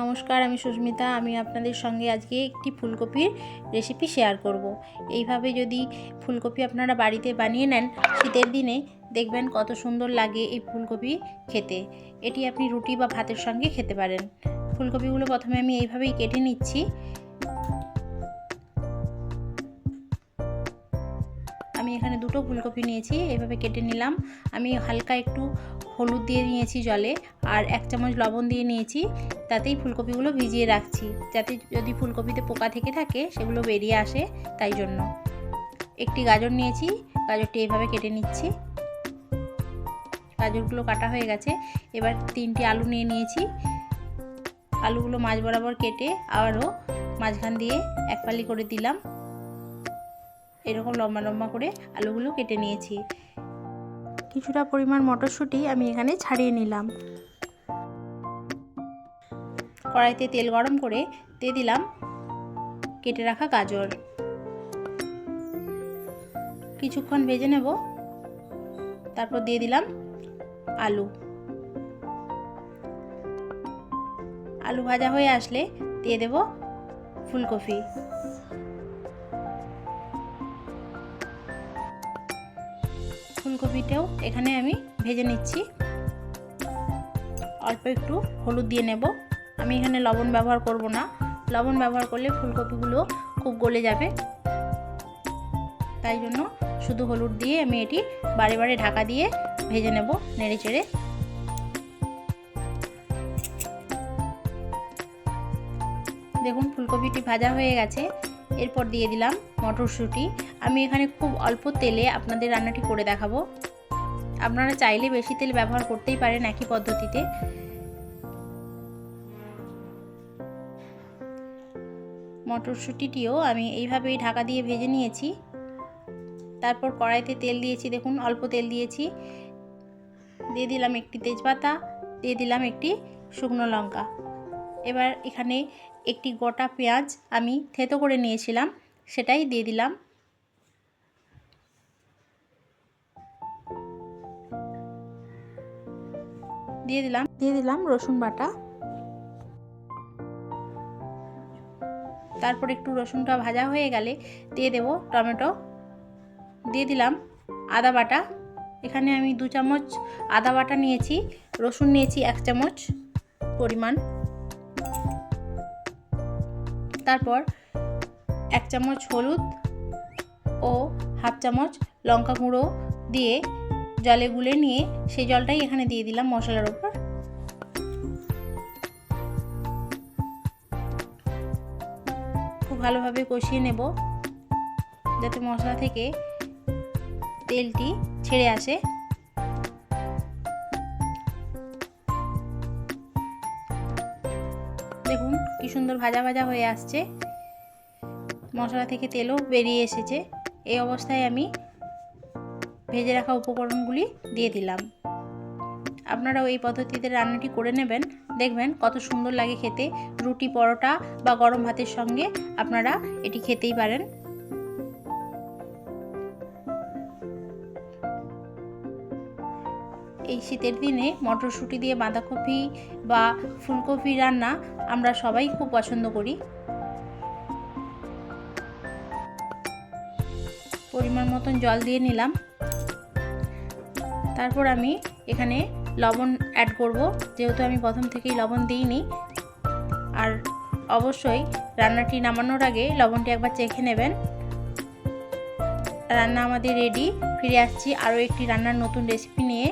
নমস্কার, আমি সুস্মিতা। আমি আপনাদের সঙ্গে আজকে একটি ফুলকপির রেসিপি শেয়ার করব। এইভাবে যদি ফুলকপি আপনারা বাড়িতে বানিয়ে নেন, শীতের দিনে দেখবেন কত সুন্দর লাগে এই ফুলকপি খেতে। এটি আপনি রুটি বা ভাতের সঙ্গে খেতে পারেন। ফুলকপিগুলো প্রথমে আমি এইভাবেই কেটে নিচ্ছি। আমি এখানে দুটো ফুলকপি নিয়েছি এইভাবে কেটে নিলাম। আমি হালকা একটু হলুদ দিয়ে নিয়েছি জলে, আর এক চামচ লবণ দিয়ে নিয়েছি। তাতেই ফুলকপিগুলো ভিজিয়ে রাখছি, যাতে যদি ফুলকপিতে পোকা থেকে থাকে, সেগুলো বেরিয়ে আসে তাই জন্য। একটি গাজর নিয়েছি, গাজরটি এইভাবে কেটে নিচ্ছি। গাজরগুলো কাটা হয়ে গেছে, এবার তিনটি আলু নিয়ে নিয়েছি। আলুগুলো মাছ বরাবর কেটে আবারও মাঝখান দিয়ে এক ফালি করে দিলাম। এরকম লম্বা লম্বা করে আলুগুলো কেটে নিয়েছি। কিছুটা পরিমাণ মটরশুঁটি আমি এখানে ছাড়িয়ে নিলাম। কড়াইতে তেল গরম করে দিয়ে দিলাম কেটে রাখা গাজর। কিছুক্ষণ ভেজে নেব তারপর দিয়ে দিলাম আলু। আলু ভাজা হয়ে আসলে দিয়ে দেব ফুলকপি। ফুলকপিটাও এখানে আমি ভেজে নিচ্ছি। অল্প একটু হলুদ দিয়ে নেব। আমি এখানে লবণ ব্যবহার করব না। লবণ ব্যবহার করলে ফুলকপিগুলো খুব গলে যাবে। তাই জন্য শুধু হলুদ দিয়ে আমি এটি বারে বারে ঢাকা দিয়ে ভেজে নেব নেড়ে চেড়ে দেখুন ফুলকপিটি ভাজা হয়ে গেছে। এরপর দিয়ে দিলাম মটরশুঁটি। আমি এখানে খুব অল্প তেলে আপনাদের রান্নাটি করে দেখাবো। আপনারা চাইলে বেশি তেল ব্যবহার করতেই পারেন একই পদ্ধতিতে। মটরশুঁটিটিও আমি এইভাবেই ঢাকা দিয়ে ভেজে নিয়েছি। তারপর কড়াইতে তেল দিয়েছি, দেখুন অল্প তেল দিয়েছি। দিয়ে দিলাম একটি তেজপাতা, দিয়ে দিলাম একটি শুকনো লঙ্কা। এবার এখানে একটি গোটা পেঁয়াজ আমি থেতো করে নিয়েছিলাম, সেটাই দিয়ে দিলাম। দিয়ে দিলাম দিয়ে দিলাম রসুন বাটা। তারপর একটু রসুনটা ভাজা হয়ে গেলে দিয়ে দেব টমেটো। দিয়ে দিলাম আদা বাটা। এখানে আমি দু চামচ আদা বাটা নিয়েছি, রসুন নিয়েছি এক চামচ পরিমাণ। তারপর এক চামচ হলুদ ও হাফ চামচ লঙ্কা গুঁড়ো দিয়ে জলে গুলে নিয়ে সেই জলটাই এখানে দিয়ে দিলাম মশলার ওপর। খুব ভালোভাবে কষিয়ে নেব যাতে মশলা থেকে তেলটি ছেড়ে আসে। কি সুন্দর ভাজা ভাজা হয়ে আসছে। মশলা থেকে তেলও বেরিয়ে এসেছে। এই অবস্থায় আমি ভেজে রাখা উপকরণগুলি দিয়ে দিলাম। আপনারাও এই পদ্ধতিতে রান্নাটি করে নেবেন। দেখবেন কত সুন্দর লাগে খেতে। রুটি, পরোটা বা গরম ভাতের সঙ্গে আপনারা এটি খেতেই পারেন। এই শীতের দিনে মটরশুঁটি দিয়ে বাঁধাকপি বা ফুলকপি রান্না আমরা সবাই খুব পছন্দ করি। পরিমাণ মতন জল দিয়ে নিলাম। তারপর আমি এখানে লবণ অ্যাড করব। যেহেতু আমি প্রথম থেকেই লবণ দিইনি, আর অবশ্যই রান্নাটি নামানোর আগে লবণটি একবার চেখে নেবেন। রান্না আমাদের রেডি ফিরে আসছি আরও একটি রান্নার নতুন রেসিপি নিয়ে।